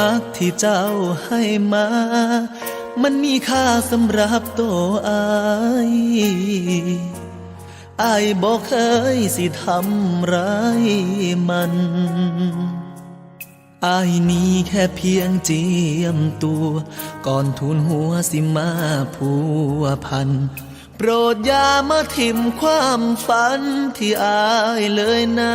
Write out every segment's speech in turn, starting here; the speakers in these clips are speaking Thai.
หักที่เจ้าให้มา มันมีค่าสำหรับตัวอายอายบอกเคยสิทำร้ายมันอายนี้แค่เพียงเจียมตัว ก่อนทุนหัวสิมาผัวพัน โปรดอย่ามาทิมความฝันที่อายเลยนะ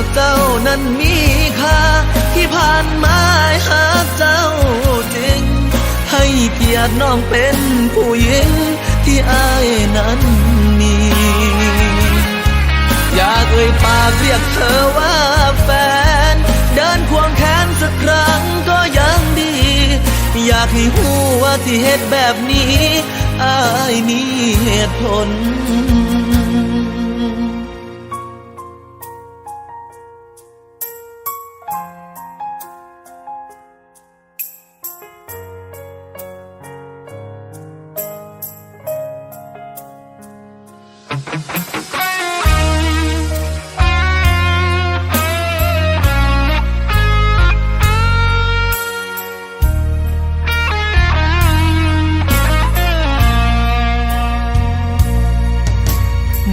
แล้วเจ้านั้นมีค่าที่ผ่านมาหาเจ้าจริง ให้เกียรติน้องเป็นผู้หญิงที่อายนั้นมี อยากเอ่ยปากเรียกเธอว่าแฟน เดินควงแขนสักครั้งก็ยังดี อยากให้หูว่าที่เหตุแบบนี้อายมีเหตุผล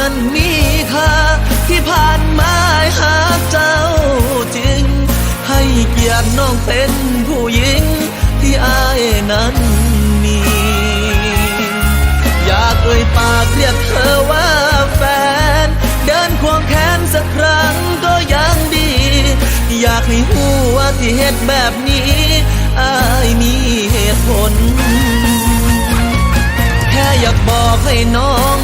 นั้นมีค่าที่ผ่านมาอายหาเจ้าจริง ให้เกียรติน้องเป็นผู้หญิงที่อายนั้นมี อยากเอ่ยปากเรียกเธอว่าแฟน เดินควงแขนสักครั้งก็ยังดี อยากให้หูว่าที่เหตุแบบนี้อายมีเหตุผล แค่อยากบอกให้น้อง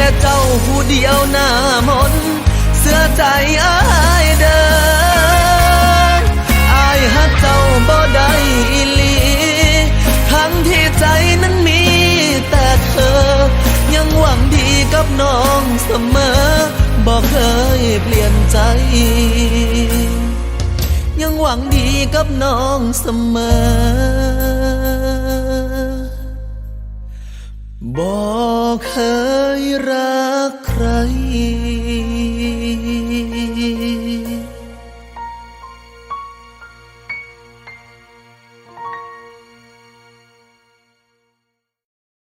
แต่เจ้าผู้เดียวหน้ามนเสื้อใจอายเดินอายฮักเจ้าบ่ได้อีหลีทั้งที่ใจนั้นมีแต่เธอ ยังหวังดีกับน้องเสมอบอกเคยเปลี่ยนใจ ยังหวังดีกับน้องเสมอบอกเคย